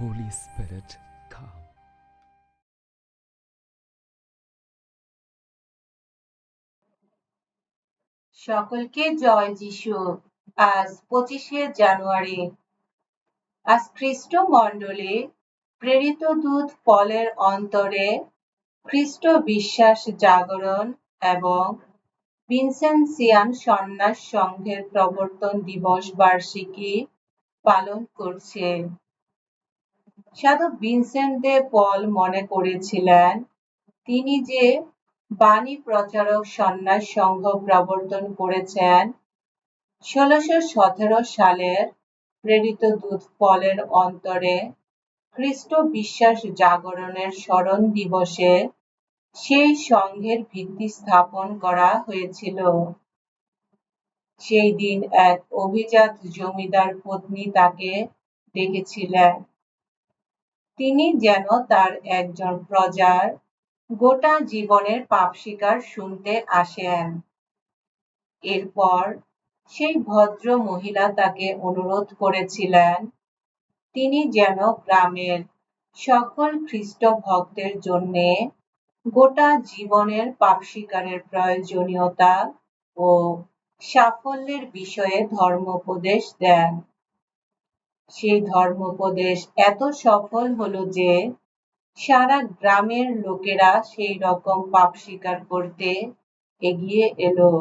Holy Spirit, come. সকলকে জয় যিশু। আজ পঁচিশে জানুয়ারি। আজ খ্রিস্ট মণ্ডলে প্রেরিত দূত পলের অন্তরে খ্রিস্ট বিশ্বাস জাগরণ এবং ভিনসেন্সিয়ান সন্ন্যাস সংঘের প্রবর্তন দিবস বার্ষিকী পালন করছে। সাধু ভিনসেন্ট দে পল মনে করেছিলেন, তিনি যে বাণী প্রচারক সন্ন্যাস সংঘ প্রবর্তন করেছেন, ষোলশো সতেরো সালের প্রেরিত দূত পলের অন্তরে খ্রিস্ট বিশ্বাস জাগরণের স্মরণ দিবসে সেই সংঘের ভিত্তি স্থাপন করা হয়েছিল। সেই দিন এক অভিজাত জমিদার পত্নী তাকে ডেকেছিলেন। তিনি যেন তার একজন প্রজার গোটা জীবনের পাপ শিকার শুনতে আসেন। এরপর সেই ভদ্র মহিলা তাকে অনুরোধ করেছিলেন, তিনি যেন গ্রামের সকল খ্রিস্ট ভক্তের জন্য গোটা জীবনের পাপ শিকারের প্রয়োজনীয়তা ও সাফল্যের বিষয়ে ধর্মোপদেশ দেন। সেই ধর্মোপদেশ এত সফল হলো যে সারা গ্রামের লোকেরা সেই রকম পাপ স্বীকার করতে এগিয়ে এলো।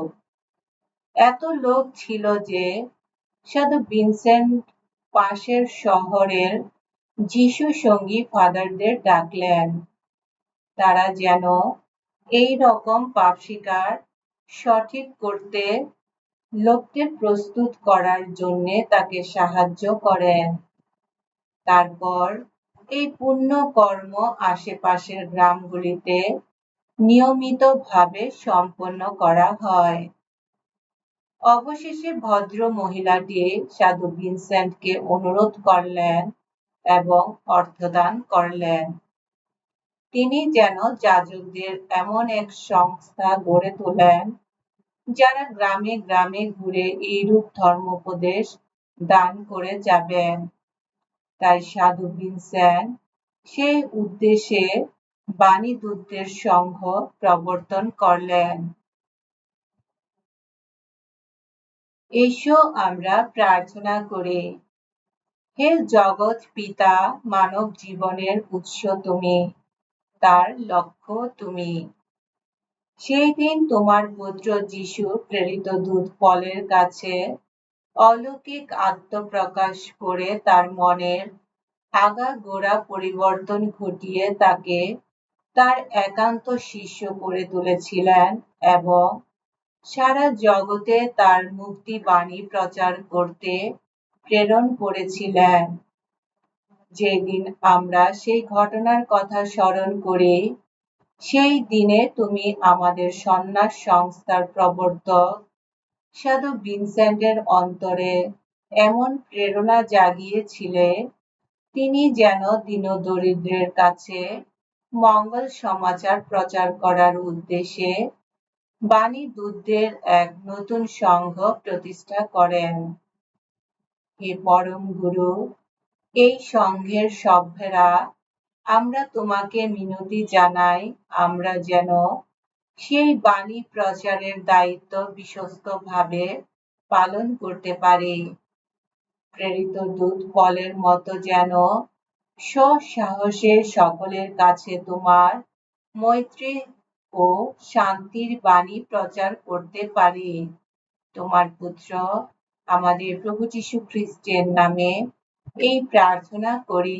এত লোক ছিল যে সাধু ভিনসেন্ট পাশের শহরের যিশু সঙ্গী ফাদারদের ডাকলেন, তারা যেন এই রকম পাপ স্বীকার সঠিক করতে লোকদের প্রস্তুত করার জন্য তাকে সাহায্য করেন। তারপর এই পুণ্য কর্ম আশেপাশের গ্রামগুলিতে নিয়মিতভাবে সম্পন্ন করা হয়। অবশেষে ভদ্র মহিলাটি সাধু ভিনসেন্টকে অনুরোধ করলেন এবং অর্থদান করলেন। তিনি যেন যাজকদের এমন এক সংস্থা গড়ে তোলেন যারা গ্রামে গ্রামে ঘুরে এইরূপ ধর্মোপদেশ দান করে যাবেন, তাই সাধু ভিনসেন্ট, সেই উদ্দেশ্যে বাণীদূতদের সংঘ প্রবর্তন করলেন। এসো আমরা প্রার্থনা করি, হে জগৎ পিতা মানব জীবনের উৎস তুমি, তার লক্ষ্য তুমি। সেই দিন তোমার পুত্র যিশু প্রেরিত দূত পলের কাছে অলৌকিক আত্মপ্রকাশ করে তার মনের আগা গোড়া পরিবর্তন ঘটিয়ে তাকে তার একান্ত শিষ্য করে তুলেছিলেন এবং সারা জগতে তার মুক্তি বাণী প্রচার করতে প্রেরণ করেছিলেন। যেদিন আমরা সেই ঘটনার কথা স্মরণ করি সেই দিনে তুমি আমাদের সন্ন্যাস সংস্থার প্রবর্তক। সাধু ভিনসেন্টের অন্তরে এমন প্রেরণা জাগিয়েছিলে, তিনি যেন দীনদরিদ্রের কাছে মঙ্গল সমাচার প্রচার করার উদ্দেশ্যে বাণী দুধের এক নতুন সংঘ প্রতিষ্ঠা করেন। হে পরম গুরু, এই সংঘের সভ্যেরা আমরা তোমাকে মিনতি জানাই, আমরা যেন সেই বাণী প্রচারের দায়িত্ব বিশ্বস্তভাবে পালন করতে পারি। প্রেরিত দূত ফলের মতো যেন স্বসাহসে সকলের কাছে তোমার মৈত্রী ও শান্তির বাণী প্রচার করতে পারি। তোমার পুত্র আমাদের প্রভু যীশু খ্রিস্টের নামে এই প্রার্থনা করি।